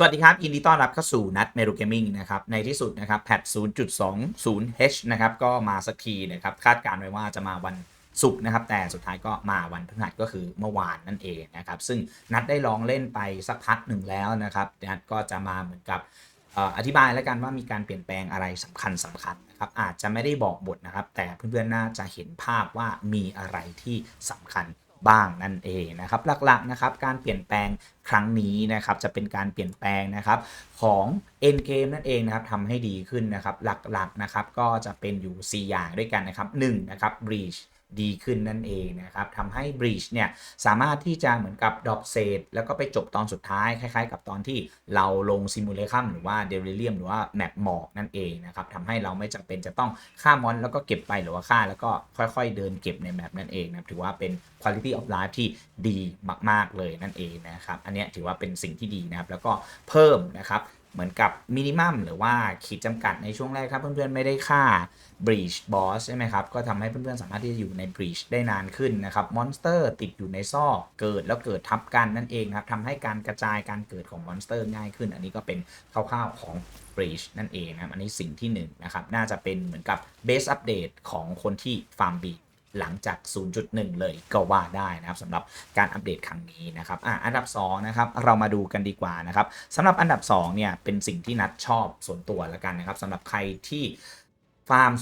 สวัสดีครับ ยินดีต้อนรับเข้าสู่นัดเมรูเกมมิ่งนะครับ ในที่สุดนะครับแพท 0.20h นะครับ ก็มาสักทีนะครับ คาดการณ์ไว้ว่าจะมาวันศุกร์นะครับ แต่สุดท้ายก็มาวันพฤหัสก็คือเมื่อวานนั่นเองนะครับ ซึ่งนัดได้ลองเล่นไปสักพักหนึ่งแล้วนะครับ นัดก็จะมาเหมือนกับเอ่ออธิบายแล้วกันว่ามีการเปลี่ยนแปลงอะไรสำคัญสำคัญนะครับอาจจะไม่ได้บอกบทนะครับ แต่เพื่อนๆน่าจะเห็นภาพว่ามีอะไรที่สำคัญ บ้างนั่นเองนะครับหลักๆนะครับการเปลี่ยนแปลงครั้งนี้นะครับจะเป็นการเปลี่ยนแปลงนะครับของ end game นั่นเองนะครับทำให้ดีขึ้นนะครับหลักๆนะครับก็จะเป็นอยู่ 4 อย่างด้วยกันนะครับ1นะครับ breach ดีขึ้นนั่นเองนะครับทำให้ breach เนี่ยสามารถที่จะเหมือนกับ drop เศษ แล้วก็ไปจบตอนสุดท้าย คล้ายๆ กับตอนที่เราลง simulation หรือว่า delirium หรือว่า map หมอกนั่นเองนะครับทำให้เราไม่จำเป็นจะต้องฆ่ามอนแล้วก็เก็บไปหรือว่าฆ่า แล้วก็ค่อยๆ เดินเก็บในแมปนั่นเองนะถือว่าเป็น quality of life ที่ดีมากๆเลยนั่นเองนะครับอันนี้ถือว่าเป็นสิ่งที่ดีนะครับแล้วก็เพิ่มนะครับ เหมือนกับมินิมัมหรือว่าขีดจำกัดในช่วงแรกถ้าเพื่อนๆไม่ได้ฆ่า breach boss ใช่ไหมครับ ก็ทำให้เพื่อนๆสามารถที่จะอยู่ใน breach ได้นานขึ้นนะครับมอนสเตอร์ติดอยู่ในซอกเกิดแล้วเกิดทับกันนั่นเองครับทำให้การกระจายการเกิดของมอนสเตอร์ง่ายขึ้น อันนี้ก็เป็นคร่าวๆของ breach นั่นเองนะครับ อันนี้สิ่งที่1นงนะครับ น่าจะเป็นเหมือนกับ base update ของคนที่ฟาร์มบี หลังจาก 0.1 เลยก็ว่าได้นะครับสำหรับการอัปเดตครั้งนี้นะครับอะอันดับ2นะครับเรามาดูกันดีกว่านะครับสำหรับอันดับ2เนี่ยเป็นสิ่งที่นัดชอบส่วนตัวล้วกันนะครับสำหรับใครที่ฟาร์ม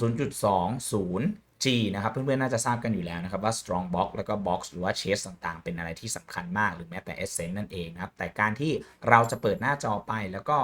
0.20 G นะครับเพื่อนๆ น่าจะทราบกันอยู่แล้วนะครับว่า strong box แล้วก็ box หรือว่า chase ต่างๆ เป็นอะไรที่สำคัญมากหรือแม้แต่ essence นั่นเองนะครับ แต่การที่เราจะเปิดหน้าจอไปแล้วก็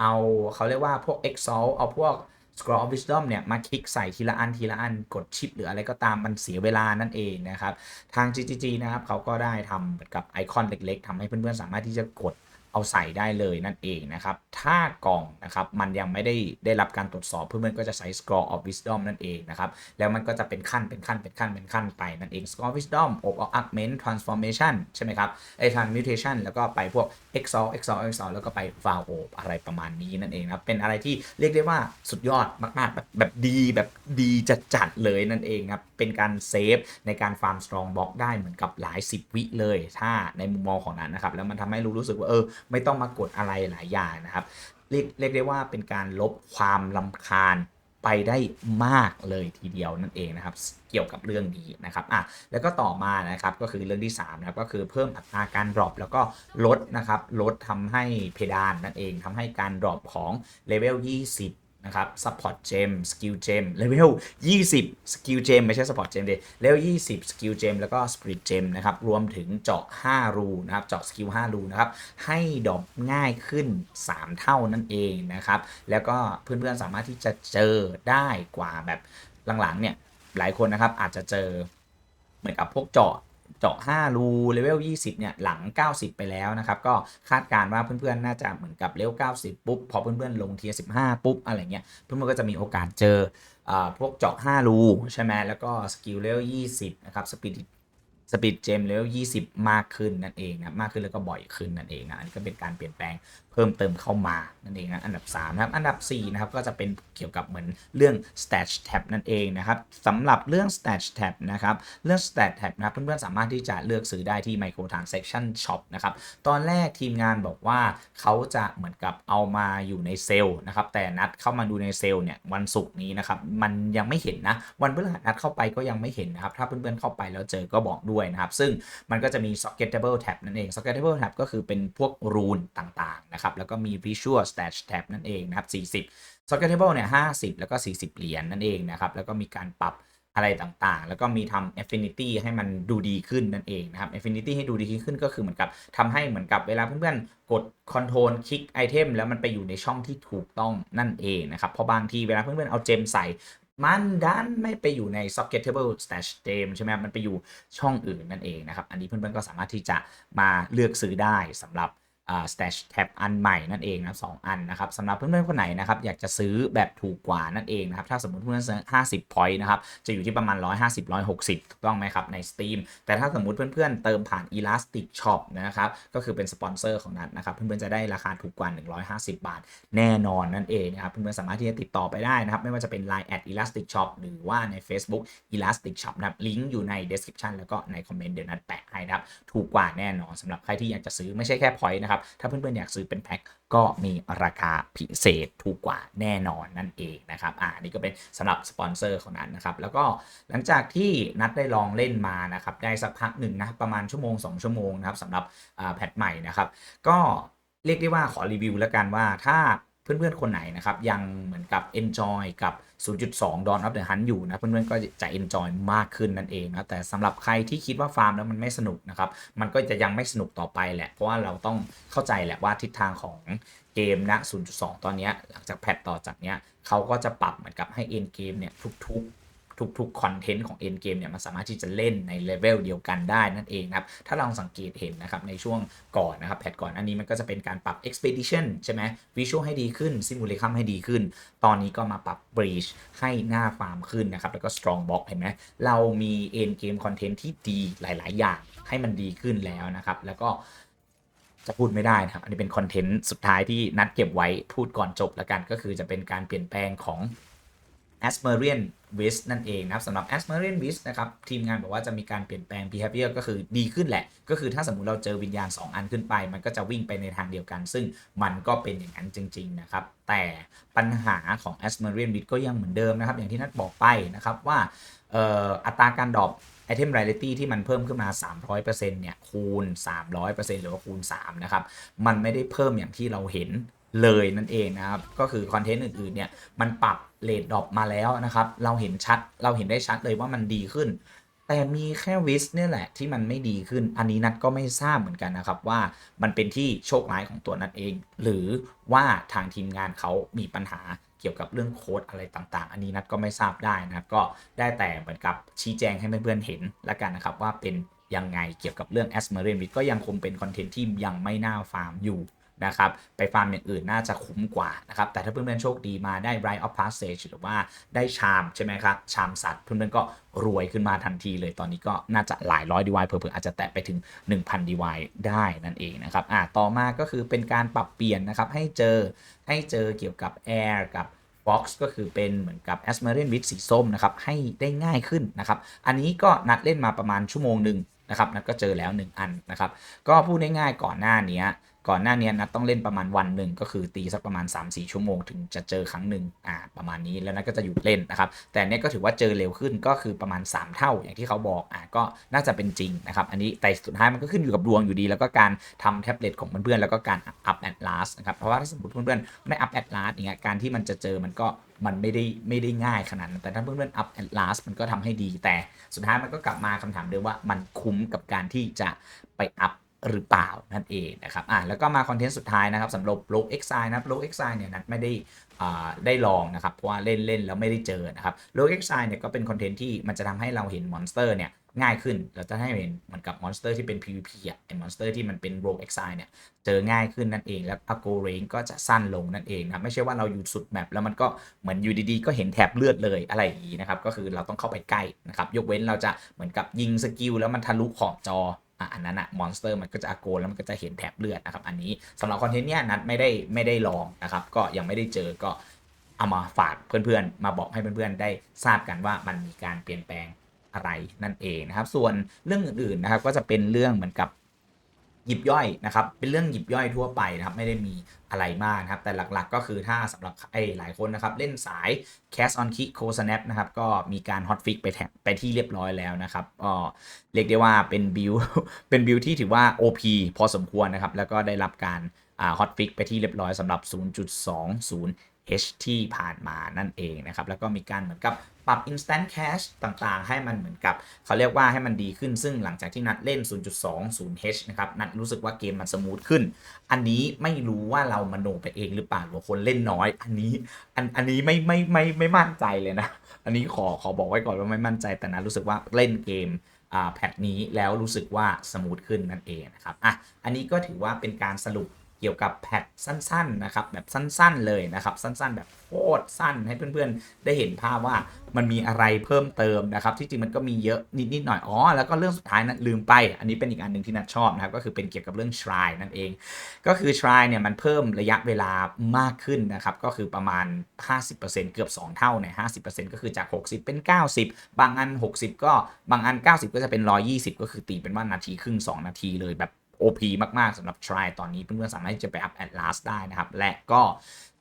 เอาเขาเรียกว่าพวก exalt เอาพวก Scroll of Wisdom เนี่ยมาคลิกใส่ทีละอันทีละอันกดชิปหรืออะไรก็ตามมันเสียเวลานั่นเองนะครับ ทาง GGG นะครับเขาก็ได้ทำเหมือนกับไอคอนเล็กๆทำให้เพื่อนๆสามารถที่จะกด เอาใส่ได้เลยนั่นเองนะครับ ถ้ากล่องนะครับมันยังไม่ได้ได้รับการตรวจสอบเพื่อนๆก็จะใช้ Scroll of Wisdom นั่นเองนะครับแล้วมันก็จะเป็นขั้นเป็นขั้นเป็นขั้นเป็นขั้นไปนั่นเอง Scroll of Wisdom อบ Augment Transformation ใช่ไหมครับไอ้ Transmutation แล้วก็ไปพวก Exalt Exalt Exalt แล้วก็ไป follow อะไรประมาณนี้นั่นเองนะครับเป็นอะไรที่เรียกได้ว่าสุดยอดมากๆแบบแบบดีแบบดีจัดๆเลยนั่นเองครับเป็นการเซฟในการฟาร์ม Strong Box ได้เหมือนกับหลาย 10 วิเลย ถ้าในมุมมองของนั้นนะครับแล้วมันทำให้รู้รู้สึกว่าเออไม่ต้องมากดอะไรหลายอย่างนะครับ เรียกเรียกได้ว่าเป็นการลบความลำคาญไปได้มากเลยทีเดียวนั่นเองนะครับ เกี่ยวกับเรื่องนี้นะครับอะแล้วก็ต่อมานะครับก็คือเรื่องที่3นะครับก็คือเพิ่มอัตราการดรอปแล้วก็ลดนะครับลดทำให้เพดานนั่นเองทำให้การดรอปของเลเวล20 นะครับ support gem skill gem level 20 skill gem ไม่ใช่ support gem เดย level 20 skill gem แล้วก็ spirit gem นะครับ รวมถึงเจาะ 5 รูนะครับ เจาะ skill 5 รูนะครับ ให้ดอปง่ายขึ้น 3 เท่านั่นเองนะครับ แล้วก็เพื่อนๆสามารถที่จะเจอได้กว่าแบบหลังๆเนี่ย หลายคนนะครับอาจจะเจอเหมือนกับพวกเจาะ เจาะ 5 รูเลเวล 20 เนี่ย หลัง 90 ไปแล้วนะครับ ก็คาดการณ์ว่าเพื่อนๆ น่าจะเหมือนกับเลเวล 90 ปุ๊บ พอเพื่อนๆ ลงเทียร์15 ปุ๊บ อะไรเงี้ย เพื่อนๆ ก็จะมีโอกาสเจออ่าพวกเจาะ 5 รูใช่ไหมแล้วก็สกิลเลเวล 20 นะครับ สปีดสปีดเจมเลเวล 20 มากขึ้นนั่นเองนะ มากขึ้นแล้วก็บ่อยขึ้นนั่นเองนะ อันนี้ก็เป็นการเปลี่ยนแปลง พิ่มเติมเข้ามานั่นเองนะอันดับ3นะครับอันดับ4นะครับก็จะเป็นเกี่ยวกับเหมือนเรื่อง stat tab นั่นเองนะครับสำหรับเรื่อง stat tab นะครับเรื่อง stat tab นะเพื่อนๆสามารถที่จะเลือกซื้อได้ที่ micro transaction shop นะครับตอนแรกทีมงานบอกว่าเขาจะเหมือนกับเอามาอยู่ในเซลล์นะครับแต่นัดเข้ามาดูในเซลล์เนี่ยวันศุกร์นี้นะครับมันยังไม่เห็นนะวันพฤหัสนัดเข้าไปก็ยังไม่เห็นนะครับถ้าเพื่อนๆเข้าไปแล้วเจอก็บอกด้วยนะครับซึ่งมันก็จะมี socketable tab นั่นเอง socketable tab ก็คือเป็นพวกรูนต่างๆนะครับแล้วก็มี visual stat tab นั่นเองนะครับ 40 Socket Table เนี่ย 50 แล้วก็ 40 เหรียญนั่นเองนะครับ แล้วก็มีการปรับอะไรต่างๆ แล้วก็มีทำ affinity ให้มันดูดีขึ้นนั่นเองนะครับ affinity ให้ดูดีขึ้นก็คือเหมือนกับทำให้เหมือนกับเวลาเพื่อนๆ กด control คลิกไอเทมแล้วมันไปอยู่ในช่องที่ถูกต้องนั่นเองนะครับ เพราะบางทีเวลาเพื่อนๆ เอาเจมใส่มันดันไม่ไปอยู่ใน Socket Table stash gem ใช่ไหมมันไปอยู่ช่องอื่นนั่นเองนะครับ อันนี้เพื่อนๆ ก็สามารถที่จะมาเลือกซื้อได้สำหรับ stash tab อันใหม่นั่นเองนะสองอันนะครับสำหรับเพื่อนๆคนไหนนะครับอยากจะซื้อแบบถูกกว่านั่นเองนะครับถ้าสมมติเพื่อนๆซื้อ50 point นะครับจะอยู่ที่ประมาณ 150 160 ถูกต้องไหมครับใน Steam แต่ถ้าสมมติเพื่อนๆเติมผ่าน Elastic Shop นะครับก็คือเป็นสปอนเซอร์ของนัดนะครับเพื่อนๆจะได้ราคาถูกกว่า 150 บาท แน่นอนนั่นเองนะครับเพื่อนๆสามารถที่จะติดต่อไปได้นะครับไม่ว่าจะเป็น Line at Elastic Shop หรือว่าใน Facebook Elastic Shop นะครับลิงก์อยู่ใน description แล้วก็ในคอมเมนต์เดี๋ยวนัดแปะให้นะครับถูกกว่าแน่นอนสำหรับใครที่อยากจะซื้อไม่ใช่แค่ point นะครับถ้าเพื่อนๆอยากซื้อเป็นแพ็คก็มีราคาพิเศษถูกกว่าแน่นอนนั่นเองนะครับ อ่านี่ก็เป็นสำหรับสปอนเซอร์ของนั้นนะครับ แล้วก็หลังจากที่นัดได้ลองเล่นมานะครับ ได้สักพักหนึ่งนะ ประมาณชั่วโมง 2 ชั่วโมงนะครับสำหรับแพทใหม่นะครับ ก็เรียกได้ว่าขอรีวิวแล้วกันว่าถ้า เพื่อนๆ คนไหนนะครับ ยังเหมือนกับ enjoy กับ 0.2 Dawn of the Hunt อยู่นะ เพื่อนๆ ก็จะ enjoy มากขึ้นนั่นเองนะ แต่สำหรับใครที่คิดว่าฟาร์มแล้วมันไม่สนุกนะครับ มันก็จะยังไม่สนุกต่อไปแหละ เพราะว่าเราต้องเข้าใจแหละว่าทิศทางของเกมนะ 0.2 ตอนนี้หลังจากแพทต่อจากเนี้ยเขาก็จะปรับเหมือนกับให้ end game เนี่ยทุก ๆ ทุกๆคอนเทนต์ของ End Game เนี่ยมันสามารถที่จะเล่นในเลเวลเดียวกันได้นั่นเองนะครับ ถ้าเราสังเกตเห็นนะครับในช่วงก่อนนะครับแพทก่อนอันนี้มันก็จะเป็นการปรับ Expedition ใช่ไหม Visual ให้ดีขึ้น Simulacrum ให้ดีขึ้น ตอนนี้ก็มาปรับ Breach ให้หน้าฟาร์มขึ้นนะครับ แล้วก็ Strong Box เห็นไหมเรามี End Game Content ที่ดีหลาย ๆ อย่างให้มันดีขึ้นแล้วนะครับ แล้วก็จะพูดไม่ได้นะครับ อันนี้เป็นคอนเทนต์สุดท้ายที่นัดเก็บไว้พูดก่อนจบแล้วกัน ก็คือจะเป็นการเปลี่ยนแปลงของ a s m e r i a n w i s นั่นเองนะครับสำหรับ a s m e r i a n w i s นะครับทีมงานบอกว่าจะมีการเปลี่ยนแปลง behavior ก็คือดีขึ้นแหละ ก็คือถ้าสมมุติเราเจอวิญญาณ 2 อันขึ้นไป มันก็จะวิ่งไปในทางเดียวกัน ซึ่งมันก็เป็นอย่างนั้นจริง ๆ นะครับ แต่ปัญหาของ a s m e r i a n w i s ก็ยังเหมือนเดิมนะครับ อย่างที่นัดบอกไปนะครับว่าอัตราการดรอป Item Rarity ที่มันเพิ่มขึ้นมา 300%เนี่ยคูณ 300%หรือว่าคูณ3นะครับมันไม่ได้เพิ่มอย่างที่เราเห็น เลยนั่นเองนะครับ ก็คือคอนเทนต์อื่นๆเนี่ยมันปรับเลทดรอปมาแล้วนะครับ เราเห็นชัดเราเห็นได้ชัดเลยว่ามันดีขึ้น แต่มีแค่วิสเนี่ยแหละที่มันไม่ดีขึ้น อันนี้นัดก็ไม่ทราบเหมือนกันนะครับ ว่ามันเป็นที่โชคร้ายของตัวนัดเอง หรือว่าทางทีมงานเขามีปัญหาเกี่ยวกับเรื่องโค้ดอะไรต่างๆ อันนี้นัดก็ไม่ทราบได้นะครับ ก็ได้แต่เหมือนกับชี้แจงให้เพื่อนๆเห็นแล้วกันนะครับว่าเป็นยังไงเกี่ยวกับเรื่อง a s m e r i n w i t ก็ยังคงเป็นคอนเทนต์ที่ยังไม่น่าฟาร์มอยู่ นะครับไปฟาร์มอย่างอื่นน่าจะคุ้มกว่านะครับแต่ถ้าเพื่อนๆโชคดีมาได้ Right of Passage หรือว่าได้ชามใช่ไหมครับชามสัตว์เพื่อนๆก็รวยขึ้นมาทันทีเลยตอนนี้ก็น่าจะหลายร้อยดีวายเผื่อๆอาจจะแตะไปถึง 1,000ดีวายได้นั่นเองนะครับอ่าต่อมาก็คือเป็นการปรับเปลี่ยนนะครับให้เจอให้เจอเกี่ยวกับ Air กับ Fox ก็คือเป็นเหมือนกับ a s m e r i n w i t สีส้มนะครับให้ได้ง่ายขึ้นนะครับอันนี้ก็นัดเล่นมาประมาณชั่วโมงหนึ่งนะครับนัดก็เจอแล้ว 1 อันนะครับก็พูดง่ายๆก่อนหน้านี้ ก่อนหน้านี้นัดต้องเล่นประมาณวันหนึ่งก็คือตีสักประมาณ 3-4 ชั่วโมงถึงจะเจอครั้งหนึ่งอ่าประมาณนี้แล้วนัดก็จะหยุดเล่นนะครับแต่เนี้ยก็ถือว่าเจอเร็วขึ้นก็คือประมาณ 3 เท่าอย่างที่เขาบอกอ่าก็น่าจะเป็นจริงนะครับอันนี้แต่สุดท้ายมันก็ขึ้นอยู่กับดวงอยู่ดี แล้วก็การทำแท็บเล็ตของเพื่อนๆแล้วก็การอัพแอดลาสนะครับเพราะว่าถ้าสมมติเพื่อนๆไม่อัพแอดลาสอย่างเงี้ยการที่มันจะเจอมันก็มันไม่ได้ไม่ได้ง่ายขนาดนั้นแต่ถ้าเพื่อนๆอัพแอดลาสมันก็ทำให้ดี แต่สุดท้ายมันก็กลับมาคำถามเดิมว่ามันคุ้มกับการที่จะไปอัพ หรือเปล่านั่นเองนะครับอะแล้วก็มาคอนเทนต์สุดท้ายนะครับสำหรับโลก Exile นะครับโลก XI เนี่ยนัดไม่ได้อ่าได้ลองนะครับเพราะว่าเล่นเล่นแล้วไม่ได้เจอนะครับโลก Exile เนี่ยก็เป็นคอนเทนต์ที่มันจะทำให้เราเห็นมอนสเตอร์เนี่ยง่ายขึ้นเราจะให้เห็นเหมือนกับมอนสเตอร์ที่เป็น PVP อะไอ้มอนสเตอร์ที่มันเป็นโลก Exile เนี่ยเจอง่ายขึ้นนั่นเอง แล้วอโกเรนก็จะสั้นลงนั่นเองนะไม่ใช่ว่าเราอยู่สุดแมปแล้วมันก็เหมือนอยู่ดีๆ ก็เห็นแถบเลือดเลยอะไรอย่างนี้นะครับก็คือเราต้องเข้าไปใกล้นะครับยกเว้นเราจะเหมือนกับยิงสกิลแล้วมันทะลุขอบจอ อันนั้นอะมอนสเตอร์มันก็จะอาโกนแล้วมันก็จะเห็นแถบเลือดนะครับอันนี้สำหรับคอนเทนต์เนี้ยนัดไม่ได้ไม่ได้ลองนะครับก็ยังไม่ได้เจอก็เอามาฝากเพื่อนๆ มาบอกให้เพื่อนๆ ได้ทราบกันว่ามันมีการเปลี่ยนแปลงอะไรนั่นเองนะครับ ส่วนเรื่องอื่นๆนะครับก็จะเป็นเรื่องเหมือนกับ ยิบย่อยนะครับเป็นเรื่องหยิบย่อยทั่วไปนะครับไม่ได้มีอะไรมากนะครับแต่หลักๆก็คือถ้าสำหรับไอ้หลายคนนะครับเล่นสาย Cash on Kick Co Snap นะครับก็มีการ Hot Fix ไปแทไปที่เรียบร้อยแล้วนะครับก็เรียกได้ว่าเป็นบิลเป็นบิลที่ถือว่า OP พอสมควรนะครับแล้วก็ได้รับการอ่า Hot Fix ไปที่เรียบร้อยสำหรับ 0.20 H ที่ผ่านมานั่นเองนะครับ แล้วก็มีการเหมือนกับปรับ instant cash ต่างๆ ให้มันเหมือนกับ เขาเรียกว่าให้มันดีขึ้นซึ่งหลังจากที่นัดเล่น 0.20 H นะครับ นัดรู้สึกว่าเกมมันสมูทขึ้น อันนี้ไม่รู้ว่าเรามโนไปเองหรือเปล่าหรือคนเล่นน้อย อันนี้อันอันนี้ไม่ไม่ไม่ไม่มั่นใจเลยนะ อันนี้ขอขอบอกไว้ก่อนว่าไม่มั่นใจ แต่นะรู้สึกว่าเล่นเกมอ่าแพทนี้แล้วรู้สึกว่าสมูทขึ้นนั่นเองนะครับอะอันนี้ก็ถือว่าเป็นการสรุป เกี่ยวกับแพทสั้นๆนะครับแบบสั้นๆเลยนะครับสั้นๆ แบบโคตรสั้นให้เพื่อนๆ ได้เห็นภาพว่ามันมีอะไรเพิ่มเติมนะครับที่จริงมันก็มีเยอะนิดๆหน่อยอ๋อแล้วก็เรื่องสุดท้ายนะลืมไป อันนี้เป็นอีกอันหนึ่งที่นัดชอบนะครับก็คือเป็นเกี่ยวกับเรื่อง shrine นั่นเอง ก็คือ shrine เนี่ยมันเพิ่มระยะเวลามากขึ้นนะครับก็คือประมาณ 50%เกือบ 2 เท่าเนี่ย50%ก็คือจาก 60 เป็น 90 บางอัน 60 ก็บางอัน 90 ก็จะเป็น 120 ก็คือตีเป็นว่านาทีครึ่ง 2 นาทีเลยแบบ OP มากๆสำหรับ Try ตอนนี้เพื่อนๆสามารถที่จะไปอัพ Atlas ได้นะครับ และก็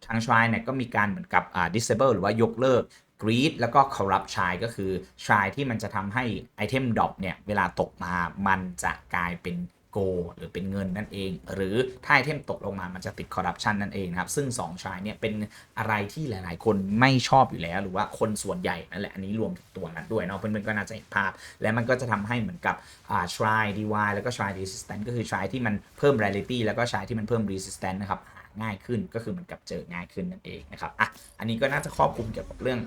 ทาง Try เนี่ยก็มีการเหมือนกับ disable หรือว่ายกเลิก greed แล้วก็ corrupt try ก็คือ try ที่มันจะทำให้ไอเทมดรอปเนี่ย เวลาตกมามันจะกลายเป็น go หรือเป็นเงินนั่นเอง หรือถ้าไอเทมตกลงมามันจะติด corruption นั่นเองครับ ซึ่ง2 try เนี่ยเป็นอะไรที่หลาย ๆ คนไม่ชอบอยู่แล้ว หรือว่าคนส่วนใหญ่นั่นแหละอันนี้รวมถึงตัวนั้นด้วยเนาะเพื่อนๆก็น่าจะเห็นภาพ และมันก็จะทำให้เหมือนกับอ่า try dy แล้วก็ try resistant ก็คือ try ที่มันเพิ่ม rarity แล้วก็ try ที่มันเพิ่ม resistant นะครับง่ายขึ้นก็คือเหมือนกับเจอง่ายขึ้นนั่นเองนะครับอะอันนี้ก็น่าจะครอบคลุมเกี่ยวกับเรื่อง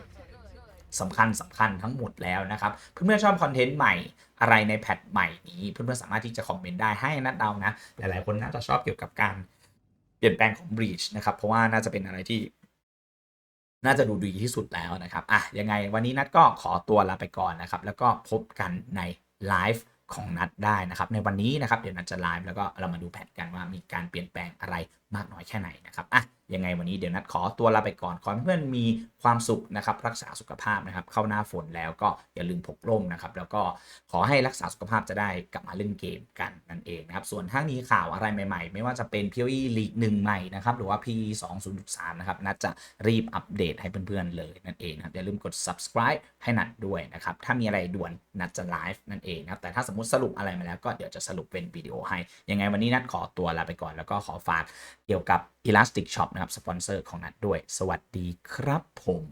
สำคัญสำคัญทั้งหมดแล้วนะครับ เพื่อนๆชอบคอนเทนต์ใหม่อะไรในแพทใหม่นี้เพื่อนๆสามารถที่จะคอมเมนต์ได้ให้นัดเดานะ หลายๆคนน่าจะชอบเกี่ยวกับการเปลี่ยนแปลงของ Breach นะครับ เพราะว่าน่าจะเป็นอะไรที่ น่าจะดูดีที่สุดแล้วนะครับอะยังไงวันนี้นัดก็ขอตัวลาไปก่อนนะครับ แล้วก็พบกันในไลฟ์ของนัดได้นะครับ ในวันนี้นะครับเดี๋ยวนัดจะไลฟ์แล้วก็เรามาดูแผนกันว่ามีการเปลี่ยนแปลงอะไร มากน้อยแค่ไหนนะครับอะยังไงวันนี้เดี๋ยวนัดขอตัวลาไปก่อน ขอให้เพื่อนมีความสุขนะครับ รักษาสุขภาพนะครับ เข้าหน้าฝนแล้วก็อย่าลืมพกร่มนะครับ แล้วก็ขอให้รักษาสุขภาพจะได้กลับมาเล่นเกมกันนั่นเองนะครับ ส่วนถ้ามีข่าวอะไรใหม่ๆ ไม่ว่าจะเป็น PoE League 1ใหม่นะครับ หรือว่า PE 2.3นะครับนัดจะรีบอัปเดตให้เพื่อนๆเลยนั่นเองนะครับ อย่าลืมกด subscribe ให้นัดด้วยนะครับ ถ้ามีอะไรด่วนนัดจะไลฟ์นั่นเองนะครับ แต่ถ้าสมมติสรุปอะไรมาแล้วก็เดี๋ยวจะสรุปเป็นวิดีโอให้ ยังไงวันนี้นัดขอตัวลาไปก่อน แล้วก็ขอฝาก เกี่ยวกับ Elastic Shop นะครับสปอนเซอร์ของนัดด้วย สวัสดีครับผม